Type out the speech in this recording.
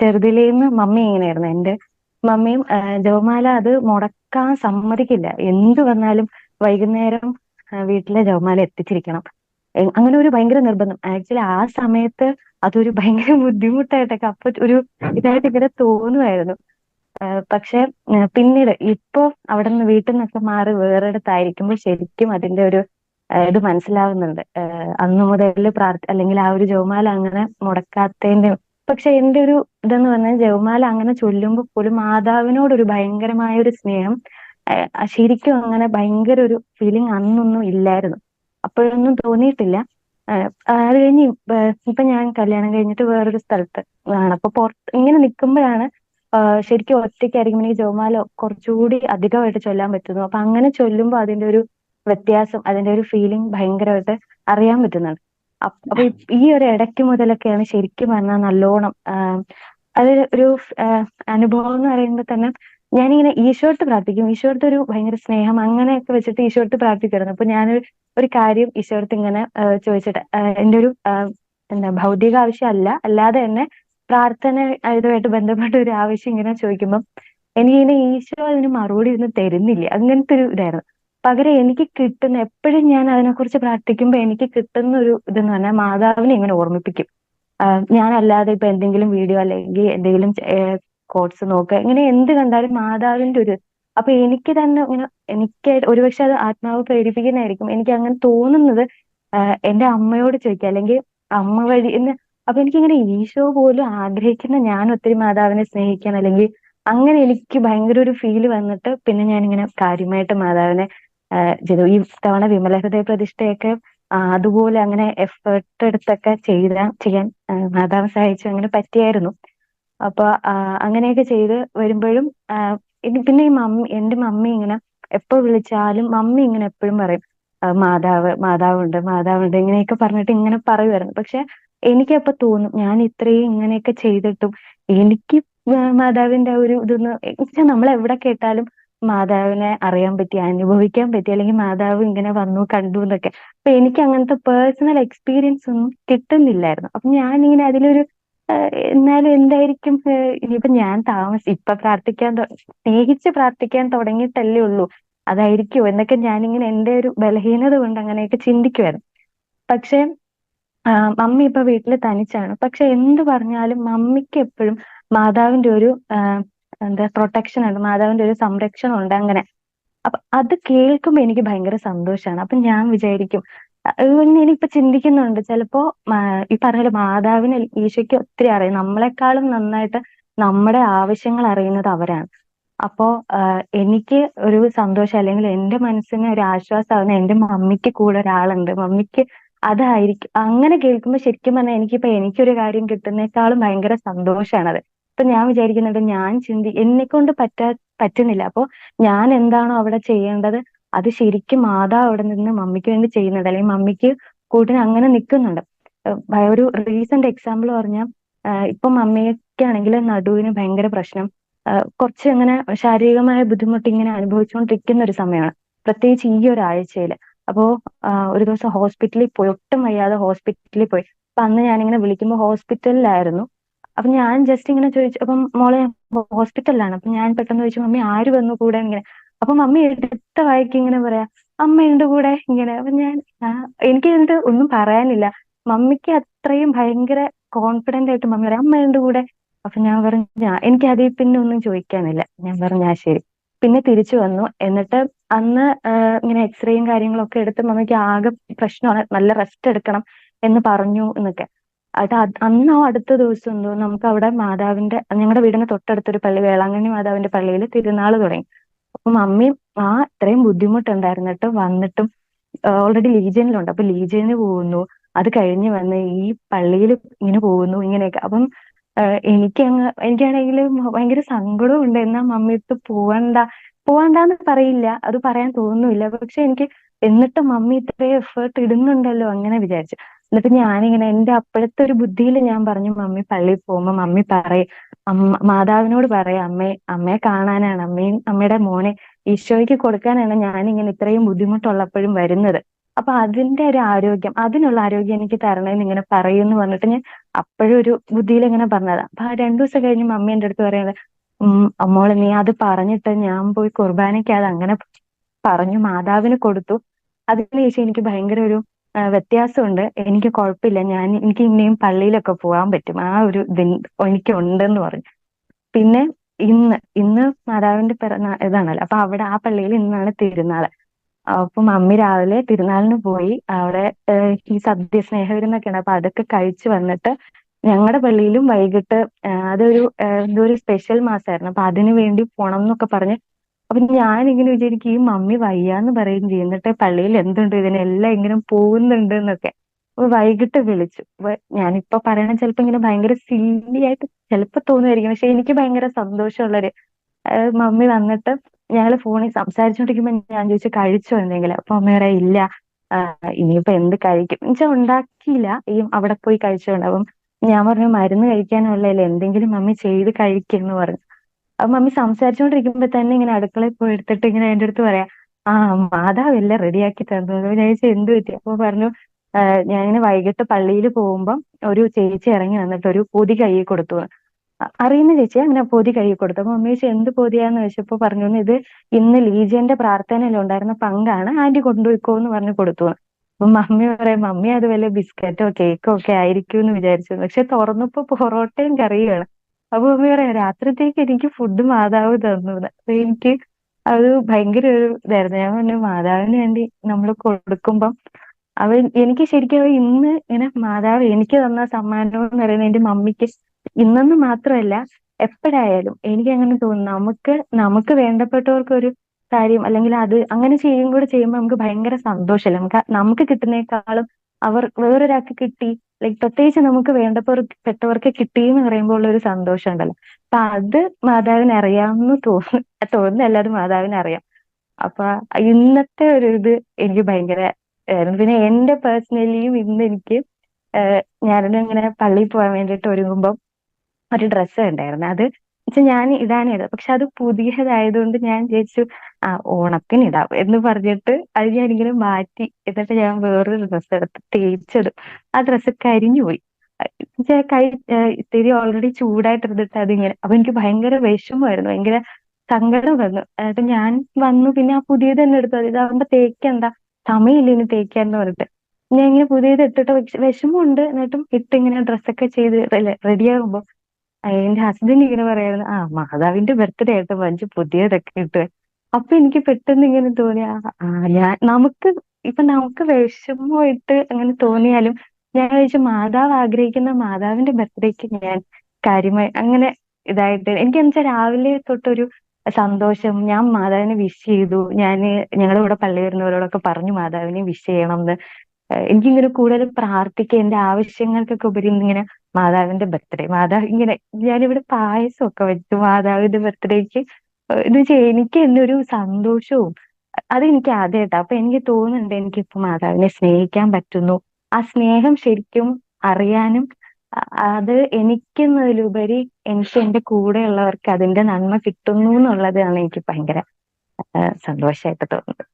ചെറുതിലേന്ന് mummy ഇങ്ങനെയായിരുന്നു. എന്റെ മമ്മിയും ജവമാല അത് മുടക്കാൻ സമ്മതിക്കില്ല. എന്ത് വന്നാലും വൈകുന്നേരം വീട്ടിലെ ജവമാല എത്തിച്ചിരിക്കണം. അങ്ങനെ ഒരു ഭയങ്കര നിർബന്ധം. ആക്ച്വലി ആ സമയത്ത് അതൊരു ഭയങ്കര ബുദ്ധിമുട്ടായിട്ടൊക്കെ അപ്പൊ ഒരു ഇതായിട്ട് ഇങ്ങനെ തോന്നുമായിരുന്നു പക്ഷെ പിന്നീട് ഇപ്പോ അവിടെ നിന്ന് വീട്ടിൽ നിന്നൊക്കെ മാറി വേറെടുത്തായിരിക്കുമ്പോൾ ശരിക്കും അതിന്റെ ഒരു ഇത് മനസ്സിലാവുന്നുണ്ട്. അന്ന് മുതൽ പ്രാർത്ഥ അല്ലെങ്കിൽ ആ ഒരു ജോമാല അങ്ങനെ മുടക്കാത്തതിന്റെ പക്ഷെ എന്റെ ഒരു ഇതെന്ന് പറഞ്ഞാൽ ജവമാല അങ്ങനെ ചൊല്ലുമ്പോൾ പോലും മാതാവിനോട് ഒരു ഭയങ്കരമായ ഒരു സ്നേഹം ശരിക്കും അങ്ങനെ ഭയങ്കര ഒരു ഫീലിംഗ് അന്നൊന്നും ഇല്ലായിരുന്നു. അപ്പോഴൊന്നും തോന്നിയിട്ടില്ല. അത് കഴിഞ്ഞ് ഇപ്പൊ ഞാൻ കല്യാണം കഴിഞ്ഞിട്ട് വേറൊരു സ്ഥലത്ത് ആണ്. അപ്പൊ പുറത്ത് ഇങ്ങനെ നിൽക്കുമ്പോഴാണ് ശരിക്കും ഒറ്റയ്ക്കായിരിക്കും എനിക്ക് ജോമാല കുറച്ചുകൂടി അധികമായിട്ട് ചൊല്ലാൻ പറ്റുന്നു അപ്പൊ അങ്ങനെ ചൊല്ലുമ്പോൾ അതിന്റെ ഒരു വ്യത്യാസം അതിന്റെ ഒരു ഫീലിംഗ് ഭയങ്കരമായിട്ട് അറിയാൻ പറ്റുന്നുണ്ട്. അപ്പ- ഈ- ഒരു ഇടയ്ക്ക് മുതലൊക്കെയാണ് ശരിക്കും പറഞ്ഞാൽ നല്ലോണം അത് ഒരു അനുഭവം എന്ന് പറയുമ്പോൾ തന്നെ ഞാനിങ്ങനെ ഈശോട്ട് പ്രാർത്ഥിക്കും. ഈശോട്ട് ഒരു ഭയങ്കര സ്നേഹം അങ്ങനെയൊക്കെ വെച്ചിട്ട് ഈശോട്ട് പ്രാർത്ഥിക്കായിരുന്നു. അപ്പൊ ഞാൻ ഒരു കാര്യം ഈശോടുത്ത് ഇങ്ങനെ ചോദിച്ചിട്ട് എന്റെ ഒരു എന്താ ഭൗതിക ആവശ്യമല്ല അല്ലാതെ തന്നെ പ്രാർത്ഥന ഇതുമായിട്ട് ബന്ധപ്പെട്ട ഒരു ആവശ്യം ഇങ്ങനെ ചോദിക്കുമ്പോൾ എനിക്കിങ്ങനെ ഈശോ അതിന് മറുപടി ഒന്നും തരുന്നില്ല. അങ്ങനത്തെ ഒരു ഇതായിരുന്നു. പകരം എനിക്ക് കിട്ടുന്ന എപ്പോഴും ഞാൻ അതിനെക്കുറിച്ച് പ്രാർത്ഥിക്കുമ്പോൾ എനിക്ക് കിട്ടുന്ന ഒരു ഇതെന്ന് പറഞ്ഞാൽ മാതാവിനെ ഇങ്ങനെ ഓർമ്മിപ്പിക്കും. ഞാനല്ലാതെ ഇപ്പൊ എന്തെങ്കിലും വീഡിയോ അല്ലെങ്കിൽ എന്തെങ്കിലും കോഡ്സ് നോക്കുക ഇങ്ങനെ എന്ത് കണ്ടാലും മാതാവിന്റെ ഒരു അപ്പൊ എനിക്ക് തന്നെ ഇങ്ങനെ എനിക്ക് ഒരുപക്ഷെ അത് ആത്മാവ് പ്രേരിപ്പിക്കുന്നതായിരിക്കും. എനിക്ക് അങ്ങനെ തോന്നുന്നത് എന്റെ അമ്മയോട് ചോദിക്കുക അല്ലെങ്കിൽ അമ്മ വഴി എന്ന്. അപ്പൊ എനിക്കിങ്ങനെ ഈശോ പോലും ആഗ്രഹിക്കുന്ന ഞാൻ ഒത്തിരി മാതാവിനെ സ്നേഹിക്കാൻ അല്ലെങ്കിൽ അങ്ങനെ എനിക്ക് ഭയങ്കര ഒരു ഫീൽ വന്നിട്ട് പിന്നെ ഞാനിങ്ങനെ കാര്യമായിട്ട് മാതാവിനെ ചെയ്തു. ഈ തവണ വിമല ഹൃദയ പ്രതിഷ്ഠയൊക്കെ അതുപോലെ അങ്ങനെ എഫേർട്ട് എടുത്തൊക്കെ ചെയ്ത ചെയ്യാൻ മാതാവ് സഹായിച്ചു അങ്ങനെ പറ്റിയായിരുന്നു. അപ്പൊ അങ്ങനെയൊക്കെ ചെയ്ത് വരുമ്പോഴും പിന്നെ ഈ മമ്മി എന്റെ മമ്മി ഇങ്ങനെ എപ്പോ വിളിച്ചാലും മമ്മി ഇങ്ങനെ എപ്പോഴും പറയും മാതാവ് മാതാവുണ്ട് മാതാവുണ്ട് ഇങ്ങനെയൊക്കെ പറഞ്ഞിട്ട് ഇങ്ങനെ പറയുമായിരുന്നു. പക്ഷെ എനിക്ക് അപ്പൊ തോന്നും ഞാൻ ഇത്രയും ഇങ്ങനെയൊക്കെ ചെയ്തിട്ടും എനിക്ക് മാതാവിന്റെ ഒരു ഇതൊന്നും നമ്മൾ എവിടെ കേട്ടാലും മാതാവിനെ അറിയാൻ പറ്റി അനുഭവിക്കാൻ പറ്റി അല്ലെങ്കിൽ മാതാവ് ഇങ്ങനെ വന്നു കണ്ടു എന്നൊക്കെ. അപ്പൊ എനിക്ക് അങ്ങനത്തെ പേഴ്സണൽ എക്സ്പീരിയൻസ് ഒന്നും കിട്ടുന്നില്ലായിരുന്നു. അപ്പൊ ഞാൻ ഇങ്ങനെ അതിലൊരു എന്നാലും എന്തായിരിക്കും ഇനിയിപ്പൊ ഞാൻ താമസി ഇപ്പൊ പ്രാർത്ഥിക്കാൻ സ്നേഹിച്ച് പ്രാർത്ഥിക്കാൻ തുടങ്ങിയിട്ടല്ലേ ഉള്ളൂ. അതായിരിക്കും എന്നൊക്കെ ഞാനിങ്ങനെ എന്റെ ഒരു ബലഹീനത കൊണ്ട് അങ്ങനെയൊക്കെ ചിന്തിക്കുമായിരുന്നു പക്ഷെ മമ്മി ഇപ്പൊ വീട്ടിൽ തനിച്ചാണ്. പക്ഷെ എന്ത് പറഞ്ഞാലും മമ്മിക്ക് എപ്പോഴും മാതാവിന്റെ ഒരു എന്താ പ്രൊട്ടക്ഷൻ ഉണ്ട് മാതാവിന്റെ ഒരു സംരക്ഷണം ഉണ്ട് അങ്ങനെ. അപ്പൊ അത് കേൾക്കുമ്പോ എനിക്ക് ഭയങ്കര സന്തോഷമാണ് അപ്പൊ ഞാൻ വിചാരിക്കും ഞാനിപ്പോ ചിന്തിക്കുന്നുണ്ട് ചിലപ്പോ ഈ പറഞ്ഞ മാതാവിന് ഈശോയ്ക്ക് ഒത്തിരി അറിയാം. നമ്മളെക്കാളും നന്നായിട്ട് നമ്മുടെ ആവശ്യങ്ങൾ അറിയുന്നത് അവരാണ്. അപ്പോ എനിക്ക് ഒരു സന്തോഷം അല്ലെങ്കിൽ എന്റെ മനസ്സിന് ഒരു ആശ്വാസം ആവുന്ന എന്റെ മമ്മിക്ക് കൂടെ ഒരാളുണ്ട്. മമ്മിക്ക് അതായിരിക്കും. അങ്ങനെ കേൾക്കുമ്പോൾ ശരിക്കും പറഞ്ഞാൽ എനിക്കിപ്പോ എനിക്കൊരു കാര്യം കിട്ടുന്നേക്കാളും ഭയങ്കര സന്തോഷമാണത് ഇപ്പൊ ഞാൻ വിചാരിക്കുന്നുണ്ട് ഞാൻ ചിന്തി എന്നെ കൊണ്ട് പറ്റാ പറ്റുന്നില്ല. അപ്പോ ഞാൻ എന്താണോ അവിടെ ചെയ്യേണ്ടത് അത് ശരിക്കും മാതാവ് അവിടെ നിന്ന് മമ്മിക്ക് വേണ്ടി ചെയ്യുന്നുണ്ട് അല്ലെങ്കിൽ മമ്മിക്ക് കൂട്ടിന് അങ്ങനെ നിൽക്കുന്നുണ്ട്. ഒരു റീസെന്റ് എക്സാമ്പിൾ പറഞ്ഞാൽ ഇപ്പൊ മമ്മിയൊക്കെയാണെങ്കിൽ നടുവിന് ഭയങ്കര പ്രശ്നം. കുറച്ച് അങ്ങനെ ശാരീരികമായ ബുദ്ധിമുട്ട് ഇങ്ങനെ അനുഭവിച്ചുകൊണ്ടിരിക്കുന്ന ഒരു സമയമാണ്. പ്രത്യേകിച്ച് ഈ ഒരാഴ്ചയിൽ അപ്പോ ഒരു ദിവസം ഹോസ്പിറ്റലിൽ പോയി ഒട്ടും വയ്യാതെ ഹോസ്പിറ്റലിൽ പോയി. അപ്പൊ അന്ന് ഞാനിങ്ങനെ വിളിക്കുമ്പോൾ ഹോസ്പിറ്റലിലായിരുന്നു അപ്പൊ ഞാൻ ജസ്റ്റ് ഇങ്ങനെ ചോദിച്ചു അപ്പം മോളെ ഹോസ്പിറ്റലിലാണ് അപ്പൊ ഞാൻ പെട്ടെന്ന് ചോദിച്ചു മമ്മി ആര് വന്നു കൂടെ? ഇങ്ങനെ. അപ്പൊ മമ്മി എടുത്ത വായിക്ക് ഇങ്ങനെ പറയാ അമ്മയുണ്ട് കൂടെ? ഇങ്ങനെ. അപ്പൊ ഞാൻ എനിക്ക് എന്നിട്ട് ഒന്നും പറയാനില്ല. മമ്മിക്ക് അത്രയും ഭയങ്കര കോൺഫിഡന്റ് ആയിട്ട് മമ്മി പറയാം അമ്മയുണ്ട് കൂടെ? അപ്പൊ ഞാൻ പറഞ്ഞു എനിക്ക് അതിൽ പിന്നെ ഒന്നും ചോദിക്കാനില്ല. ഞാൻ പറഞ്ഞു ആ ശരി. പിന്നെ തിരിച്ചു വന്നു. എന്നിട്ട് അന്ന് ഇങ്ങനെ എക്സ്റേയും കാര്യങ്ങളൊക്കെ എടുത്ത് മമ്മിക്ക് ആകെ പ്രശ്നമാണ് നല്ല റെസ്റ്റ് എടുക്കണം എന്ന് പറഞ്ഞു എന്നൊക്കെ. അത് അന്ന് അടുത്ത ദിവസം എന്തോ നമുക്ക് അവിടെ മാതാവിന്റെ ഞങ്ങളുടെ വീടിന് തൊട്ടടുത്തൊരു പള്ളി വേളാങ്കണ്ണി മാതാവിന്റെ പള്ളിയിൽ തിരുനാൾ തുടങ്ങി. അപ്പൊ മമ്മി ആ ഇത്രയും ബുദ്ധിമുട്ടുണ്ടായിരുന്നിട്ട് വന്നിട്ടും ഓൾറെഡി ലീജിയനിലുണ്ട് അപ്പൊ ലീജിയന് പോകുന്നു. അത് കഴിഞ്ഞ് വന്ന് ഈ പള്ളിയിൽ ഇങ്ങനെ പോകുന്നു ഇങ്ങനെയൊക്കെ. അപ്പം എനിക്ക് അങ്ങ് എനിക്കാണെങ്കിൽ ഭയങ്കര സങ്കടവും ഉണ്ട് എന്നാ മമ്മി ഇട്ട് പോവണ്ട പോവണ്ടെന്ന് പറയില്ല. അത് പറയാൻ തോന്നുന്നില്ല. പക്ഷെ എനിക്ക് എന്നിട്ട് മമ്മി ഇത്രയും എഫേർട്ട് ഇടുന്നുണ്ടല്ലോ അങ്ങനെ വിചാരിച്ചു. എന്നിട്ട് ഞാനിങ്ങനെ എന്റെ അപ്പോഴത്തെ ഒരു ബുദ്ധിയിൽ ഞാൻ പറഞ്ഞു മമ്മി പള്ളിയിൽ പോകുമ്പോ മമ്മി പറയും. അമ്മ മാതാവിനോട് പറയാം. അമ്മേ അമ്മയെ കാണാനാണ്. അമ്മയും അമ്മയുടെ മോനെ ഈശോയ്ക്ക് കൊടുക്കാനാണ് ഞാനിങ്ങനെ ഇത്രയും ബുദ്ധിമുട്ടുള്ളപ്പോഴും വരുന്നത്. അപ്പൊ അതിന്റെ ഒരു ആരോഗ്യം അതിനുള്ള ആരോഗ്യം എനിക്ക് തരണമെന്ന് ഇങ്ങനെ പറയുമെന്ന് പറഞ്ഞിട്ട് ഞാൻ അപ്പോഴും ഒരു ബുദ്ധിയിൽ ഇങ്ങനെ പറഞ്ഞതാ. അപ്പൊ ആ രണ്ടു ദിവസം കഴിഞ്ഞ് മമ്മി എന്റെ അടുത്ത് പറയുന്നത് അമ്മോളെ നീ അത് പറഞ്ഞിട്ട് ഞാൻ പോയി കുർബാനയ്ക്ക് അത് അങ്ങനെ പറഞ്ഞു മാതാവിന് കൊടുത്തു. അതിന് ശേഷം എനിക്ക് ഭയങ്കര ഒരു വ്യത്യാസമുണ്ട്. എനിക്ക് കുഴപ്പമില്ല. ഞാൻ എനിക്ക് ഇനിയും പള്ളിയിലൊക്കെ പോകാൻ പറ്റും. ആ ഒരു എനിക്ക് ഉണ്ടെന്ന് പറഞ്ഞു. പിന്നെ ഇന്ന് ഇന്ന് മാതാവിന്റെ പിറന്നാൾ ഇതാണല്ലോ. അപ്പൊ അവിടെ ആ പള്ളിയിൽ ഇന്നാണ് തിരുനാൾ. അപ്പൊ മമ്മി രാവിലെ തിരുനാളിന് പോയി അവിടെ ഈ സദ്യ സ്നേഹവിരുന്നൊക്കെയാണ് അപ്പൊ അതൊക്കെ കഴിച്ചു വന്നിട്ട് ഞങ്ങളുടെ പള്ളിയിലും വൈകിട്ട് അതൊരു എന്തോ ഒരു സ്പെഷ്യൽ മാസമായിരുന്നു അപ്പൊ അതിനു വേണ്ടി പോണം എന്നൊക്കെ പറഞ്ഞ് അപ്പൊ ഞാൻ ഇങ്ങനെ വിചാരിക്കും ഈ മമ്മി വയ്യാന്ന് പറയും ചെയ്യും. എന്നിട്ട് പള്ളിയിൽ എന്തുണ്ട് ഇതിനെല്ലാം ഇങ്ങനെ പോകുന്നുണ്ട് എന്നൊക്കെ. അപ്പൊ വൈകിട്ട് വിളിച്ചു. ഞാനിപ്പോ പറയണ ചിലപ്പോ ഇങ്ങനെ ഭയങ്കര സില്ലി ആയിട്ട് ചിലപ്പോ തോന്നുമായിരിക്കും. പക്ഷെ എനിക്ക് ഭയങ്കര സന്തോഷമുള്ളൊരു മമ്മി വന്നിട്ട് ഞങ്ങൾ ഫോണിൽ സംസാരിച്ചോണ്ടിരിക്കുമ്പോ ഞാൻ ചോദിച്ചു കഴിച്ചോ എന്തെങ്കിലും? അപ്പൊ അമ്മ പറയാ ഇല്ല. ഇനിയിപ്പോ എന്ത് കഴിക്കും? എന്നുവെച്ചാൽ ഉണ്ടാക്കിയില്ല. ഈ അവിടെ പോയി കഴിച്ചോണ്ട് അപ്പം ഞാൻ പറഞ്ഞു മരുന്ന് കഴിക്കാനുള്ളതല്ലേ? എന്തെങ്കിലും മമ്മി ചെയ്ത് കഴിക്കുന്നു പറഞ്ഞു. അപ്പൊ മമ്മി സംസാരിച്ചോണ്ടിരിക്കുമ്പോ തന്നെ ഇങ്ങനെ അടുക്കളയിൽ പോയി എടുത്തിട്ട് ഇങ്ങനെ എന്റെ അടുത്ത് പറയാ ആ മാതാവെല്ലാം റെഡിയാക്കി തന്നു. ഞാൻ ചോദിച്ചു എന്ത് പറ്റി? അപ്പൊ പറഞ്ഞു ഞാൻ ഇങ്ങനെ വൈകിട്ട് പള്ളിയിൽ പോകുമ്പം ഒരു ചേച്ചി ഇറങ്ങി വന്നിട്ട് ഒരു പൊതി കൈ കൊടുത്തു. അറിയുന്ന ചേച്ചി അങ്ങനെ പൊതി കൈ കൊടുത്തു. അപ്പൊ മമ്മി എന്ത് പൊതിയാന്ന്? ചോദിച്ചപ്പോ പറഞ്ഞു ഇത് ഇന്ന് ലീജിയന്റെ പ്രാർത്ഥനയിൽ ഉണ്ടായിരുന്ന പങ്കാണ് ആന്റി കൊണ്ടുപോയിക്കോ എന്ന് പറഞ്ഞു കൊടുത്തു. അപ്പൊ മമ്മി പറയാം മമ്മി അത് വല്ല ബിസ്ക്കറ്റോ കേക്കോ ഒക്കെ ആയിരിക്കും എന്ന് വിചാരിച്ചു. പക്ഷെ തുറന്നപ്പോ പൊറോട്ടയും കറിയുമാണ്. അപ്പൊ മമ്മി പറയാം രാത്രിത്തേക്ക് എനിക്ക് ഫുഡ് മാതാവ് തന്നു. അപ്പൊ എനിക്ക് അത് ഭയങ്കര ഒരു ഇതായിരുന്നു. ഞാൻ പറഞ്ഞു മാതാവിന് വേണ്ടി നമ്മൾ കൊടുക്കുമ്പം അവൻ എനിക്ക് ശരിക്കും ഇന്ന് ഇങ്ങനെ മാതാവ് എനിക്ക് തന്ന സമ്മാനം എന്ന് പറയുന്നത് എന്റെ മമ്മിക്ക് ഇന്നെന്ന് മാത്രമല്ല എപ്പോഴായാലും എനിക്ക് അങ്ങനെ തോന്നുന്നു. നമുക്ക് നമുക്ക് വേണ്ടപ്പെട്ടവർക്ക് ഒരു കാര്യം അല്ലെങ്കിൽ അത് അങ്ങനെ ചെയ്യും കൂടെ ചെയ്യുമ്പോൾ നമുക്ക് ഭയങ്കര സന്തോഷമല്ലേ? നമുക്ക് നമുക്ക് കിട്ടുന്നേക്കാളും അവർ വേറൊരാൾക്ക് കിട്ടി ലൈക് പ്രത്യേകിച്ച് നമുക്ക് വേണ്ടപ്പെട്ടവർക്ക് കിട്ടി എന്ന് പറയുമ്പോൾ ഉള്ള ഒരു സന്തോഷം ഉണ്ടല്ലോ അപ്പൊ അത് മാതാവിന് അറിയാമെന്ന് തോന്നുന്നു തോന്നുന്നല്ല അത് മാതാവിന് അറിയാം. അപ്പൊ ഇന്നത്തെ ഒരു ഇത് എനിക്ക് ഭയങ്കര പിന്നെ എന്റെ പേഴ്സണലിയും ഇന്ന് എനിക്ക് ഞാനും ഇങ്ങനെ പള്ളിയിൽ പോകാൻ വേണ്ടിയിട്ട് ഒരുങ്ങുമ്പോൾ ഒരു ഡ്രസ്സ് ഉണ്ടായിരുന്നു അത് വെച്ചാൽ ഞാൻ ഇടാനിട പക്ഷെ അത് പുതിയതായതുകൊണ്ട് ഞാൻ വിചാരിച്ചു ആ ഓണത്തിന് ഇടാം എന്ന് പറഞ്ഞിട്ട് അത് ഞാൻ ഇങ്ങനെ മാറ്റി എന്നിട്ട് ഞാൻ വേറൊരു ഡ്രസ്സ് എടുത്ത് തേച്ചിടും ആ ഡ്രസ്സ് കരിഞ്ഞു പോയി എന്നുവെച്ചാ കൈ ഇത്തിരി ഓൾറെഡി ചൂടായിട്ടിരുന്നിട്ട് അതിങ്ങനെ. അപ്പൊ എനിക്ക് ഭയങ്കര വിഷമമായിരുന്നു. ഭയങ്കര സങ്കടം വന്നു. അതായത് ഞാൻ വന്നു. പിന്നെ ആ പുതിയത് തന്നെ എടുത്തു. ഇതാകുമ്പോ തേക്കണ്ട. സമയമില്ല ഇനി തേക്കാന്ന് പറഞ്ഞിട്ട്. ഞാൻ ഇങ്ങനെ പുതിയത് ഇട്ടിട്ട് വിഷമമുണ്ട്. എന്നിട്ടും ഇട്ടിങ്ങനെ ഡ്രസ്സൊക്കെ ചെയ്ത് റെഡി ആകുമ്പോ എന്റെ ഹസ്ബൻഡ് ഇങ്ങനെ പറയായിരുന്നു ആ മാതാവിന്റെ ബർത്ത്ഡേ ആയിട്ട് വഞ്ചി പുതിയതൊക്കെ ഇട്ട്. അപ്പൊ എനിക്ക് പെട്ടെന്ന് ഇങ്ങനെ തോന്നി ആ ഞാൻ നമുക്ക് ഇപ്പൊ നമുക്ക് വിഷമമായിട്ട് അങ്ങനെ തോന്നിയാലും ഞാൻ ചോദിച്ചു മാതാവ് ആഗ്രഹിക്കുന്ന മാതാവിന്റെ ബർത്ത്ഡേക്ക് ഞാൻ കാര്യമായി അങ്ങനെ ഇതായിട്ട് എനിക്ക് വെച്ചാൽ രാവിലെ തൊട്ടൊരു സന്തോഷം. ഞാൻ മാതാവിനെ വിഷ് ചെയ്തു. ഞാൻ ഞങ്ങളുടെ പള്ളി വരുന്നവരോടൊക്കെ പറഞ്ഞു മാതാവിനെ വിഷ് ചെയ്യണം എന്ന് എനിക്കിങ്ങനെ കൂടുതൽ പ്രാർത്ഥിക്കുക എന്റെ ആവശ്യങ്ങൾക്കൊക്കെ ഉപരി ഇങ്ങനെ മാതാവിന്റെ ബർത്ത്ഡേ മാതാവ് ഇങ്ങനെ ഞാനിവിടെ പായസം ഒക്കെ വെച്ചു മാതാവിന്റെ ബർത്ത്ഡേക്ക് ഇത് എനിക്ക് എന്നൊരു ഒരു അത് എനിക്ക് ആദ്യമായിട്ടാ അപ്പൊ എനിക്ക് തോന്നുന്നുണ്ട് എനിക്കിപ്പോ മാതാവിനെ സ്നേഹിക്കാൻ പറ്റുന്നു. ആ സ്നേഹം ശരിക്കും അറിയാനും അത് എനിക്കെന്നതിലുപരി എനിക്ക് എന്റെ കൂടെയുള്ളവർക്ക് അതിന്റെ നന്മ കിട്ടുന്നു എന്നുള്ളതാണ് എനിക്ക് ഭയങ്കര സന്തോഷമായിട്ട് തോന്നുന്നത്.